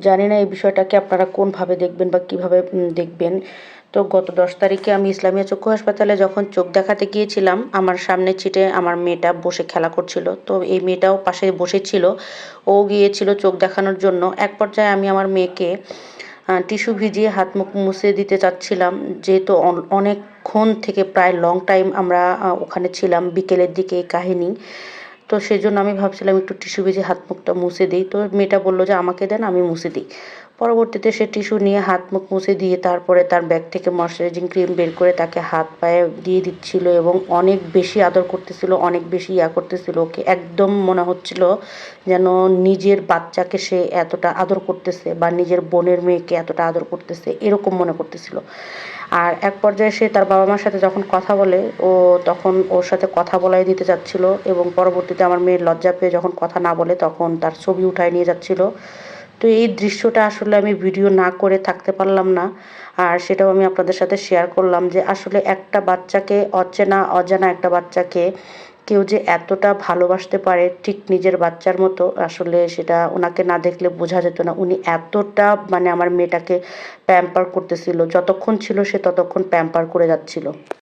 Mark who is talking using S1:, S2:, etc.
S1: জানি না এই বিষয়টাকে আপনারা কোনভাবে দেখবেন বা কীভাবে দেখবেন। তো গত দশ তারিখে আমি ইসলামিয়া চক্ষু হাসপাতালে যখন চোখ দেখাতে গিয়েছিলাম, আমার সামনে ছিটে আমার মেয়েটা বসে খেলা করছিল। তো এই মেয়েটাও পাশে বসেছিল। ও গিয়েছিল চোখ দেখানোর জন্য। এক পর্যায়ে আমি আমার মেয়েকে টিস্যু ভিজিয়ে হাত মুখ মুছে দিতে চাচ্ছিলাম। যেহেতু অন- অনেকক্ষণ থেকে প্রায় লং টাইম আমরা ওখানে ছিলাম। বিকেলের দিকে কাহিনী। তো সেই জন্য আমি ভাবছিলাম একটু টিস্যু ভেজে হাত মুখটা মুছে দিই। তো মেয়েটা বলল যে, আমাকে দেন, আমি মুছে দিই। পরবর্তীতে সে টিস্যু নিয়ে হাত মুখ মুছে দিয়ে তারপরে তার ব্যাগ থেকে ময়শ্চারাইজিং ক্রিম বের করে তাকে হাত পায়ে দিয়ে দিচ্ছিল এবং অনেক বেশি আদর করতেছিল, অনেক বেশি ইয়া করতেছিল। ওকে একদম মনে হচ্ছিল যেন নিজের বাচ্চাকে সে এতটা আদর করতেছে বা নিজের বোনের মেয়েকে এতটা আদর করতেছে, এরকম মনে করতেছিল। আর এক পর্যায়ে সে তার বাবা মার সাথে যখন কথা বলে, ও তখন ওর সাথে কথা বলাই দিতে যাচ্ছিল এবং পরবর্তীতে আমার মেয়ের লজ্জা পেয়ে যখন কথা না বলে তখন তার ছবি উঠায় নিয়ে যাচ্ছিল। তো এই দৃশ্যটা আসলে আমি ভিডিও না করে থাকতে পারলাম না। আর সেটাও আমি আপনাদের সাথে শেয়ার করলাম যে আসলে একটা বাচ্চাকে অচেনা, অজানা একটা বাচ্চাকে কেউ যে এতটা ভালোবাসতে পারে ঠিক নিজের বাচ্চার মতো, আসলে সেটা ওনাকে না দেখলে বোঝা যেত না। উনি এতটা মানে আমার মেয়েটাকে প্যাম্পার করতেছিল, যতক্ষণ ছিল সে ততক্ষণ প্যাম্পার করে যাচ্ছিল।